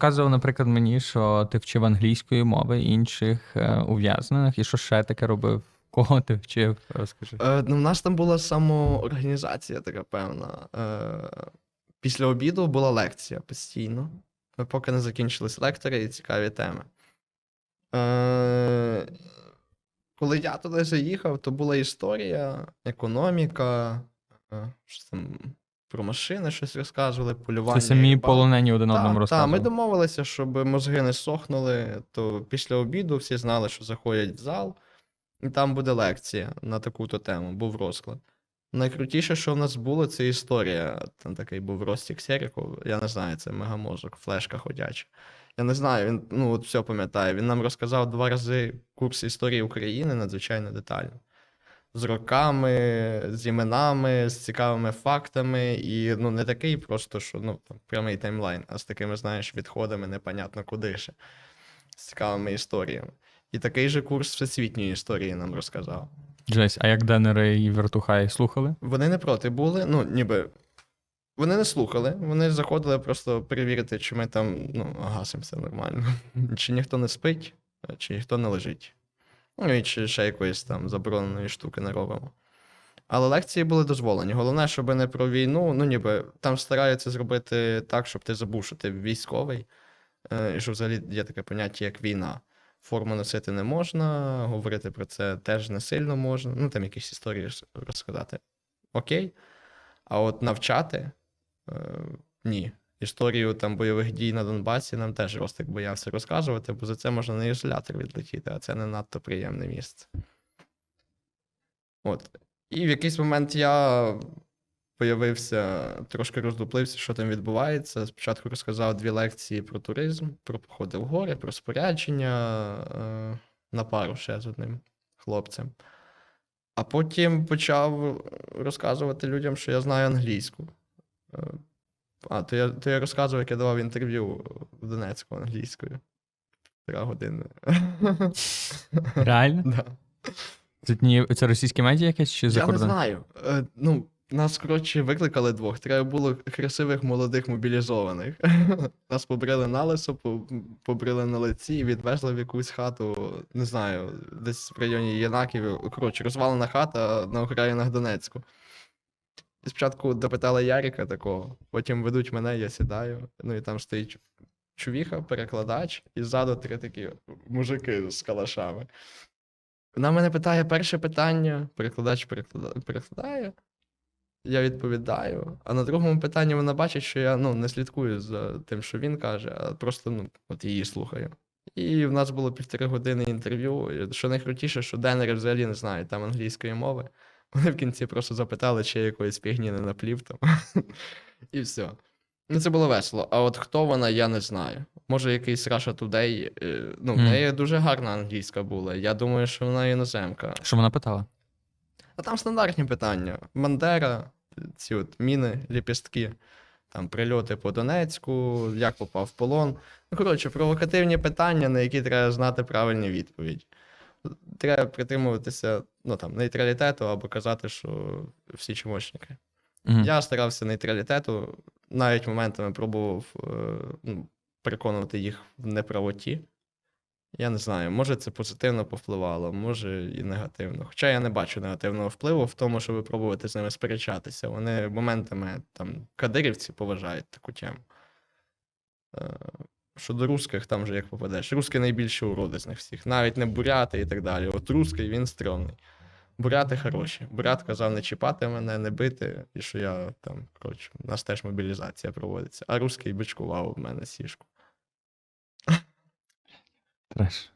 розказував, наприклад, мені, що ти вчив англійської мови інших е, ув'язнених, і що ще таке робив? Кого ти вчив? Розкажи. Е, ну, в нас там була самоорганізація така певна. Е, після обіду була лекція постійно, поки не закінчились лектори і цікаві теми. Е, коли я туди заїхав, то була історія, економіка, е, що там про машини щось розказували, полювання. Це самі полонені один одному Так, ми домовилися, щоб мозги не сохнули, то після обіду всі знали, що заходять в зал, і там буде лекція на таку-то тему, був розклад. Найкрутіше, що в нас було, це історія. Там такий був Ростік Серіков, я не знаю, це мегамозок, флешка ходяча. Я не знаю, він ну от все пам'ятає. Він нам розказав два рази курс історії України надзвичайно детально. З роками, з іменами, з цікавими фактами, і ну не такий просто, що ну там прямий таймлайн, а з такими, знаєш, відходами непонятно куди ще, з цікавими історіями. І такий же курс всесвітньої історії нам розказав. Жесть, а як Денери і Вертухай слухали? Вони не проти були, ну ніби. Вони не слухали, вони заходили просто перевірити, чи ми там ну, гасимо все нормально. Чи ніхто не спить, чи ніхто не лежить. Ну і чи ще якоїсь там забороненої штуки не робимо. Але лекції були дозволені. Головне, щоб не про війну, ну ніби там стараються зробити так, щоб ти забув, що ти військовий, е, і що взагалі є таке поняття, як війна. Форму носити не можна, говорити про це теж не сильно можна. Ну, там якісь історії розказати. Окей. А от навчати е, ні. Історію там бойових дій на Донбасі нам теж Ростик боявся розказувати, бо за це можна на ізолятор відлетіти, а це не надто приємне місце. От. І в якийсь момент я появився, трошки роздуплився, що там відбувається. Спочатку розказав дві лекції про туризм, про походи в гори, про спорядження е, на пару ще з одним хлопцем. А потім почав розказувати людям, що я знаю англійську. А, то я, то я розказував, як я давав інтерв'ю в Донецьку англійською. Півтора години. Реально? Да. Це, ні, це російські медіа якесь чи за Я не знаю. Е, ну, нас, коротше, викликали двох. Треба було красивих молодих мобілізованих. Нас побрили на лисо, по- побрили на лиці і відвезли в якусь хату, не знаю, десь в районі Єнаків. Коротше, розвалена хата на окраїнах Донецьку. Спочатку допитали Ярика такого, потім ведуть мене, я сідаю. Ну і там стоїть чувіха, перекладач, і ззаду три такі мужики з калашами. Вона мене питає перше питання, перекладач перекладає. Я відповідаю. А на другому питанні вона бачить, що я ну, не слідкую за тим, що він каже, а просто ну, от її слухаю. І в нас було півтори години інтерв'ю. Що найкрутіше, що денери взагалі не знають там англійської мови. Вони в кінці просто запитали, чи я якоїсь пігні не наплів там. І все. Ну, це було весело. А от хто вона, я не знаю. Може, якийсь Russia Today. е, Ну, в Мгм. неї дуже гарна англійська була. Я думаю, що вона іноземка. Що вона питала? А там стандартні питання: Бандера, ці от міни, ліпістки, там прильоти по Донецьку, як попав в полон. Ну, коротше, провокативні питання, на які треба знати правильну відповідь. Треба притримуватися ну, там, нейтралітету або казати, що всі чмошники. Мгм. Я старався нейтралітету, навіть моментами пробував е, ну, переконувати їх в неправоті. Я не знаю, може це позитивно повпливало, може і негативно. Хоча я не бачу негативного впливу в тому, щоб пробувати з ними сперечатися. Вони моментами там кадирівці поважають таку тему. Е, Що до русських, там же як попадеш. Русський найбільші уроди з них всіх, навіть не буряти і так далі. От русський він стрьомний. Буряти хороші. Бурят казав не чіпати мене, не бити, і що я там, коротше, у нас теж мобілізація проводиться. А русський бичкував в мене сішку. Треш.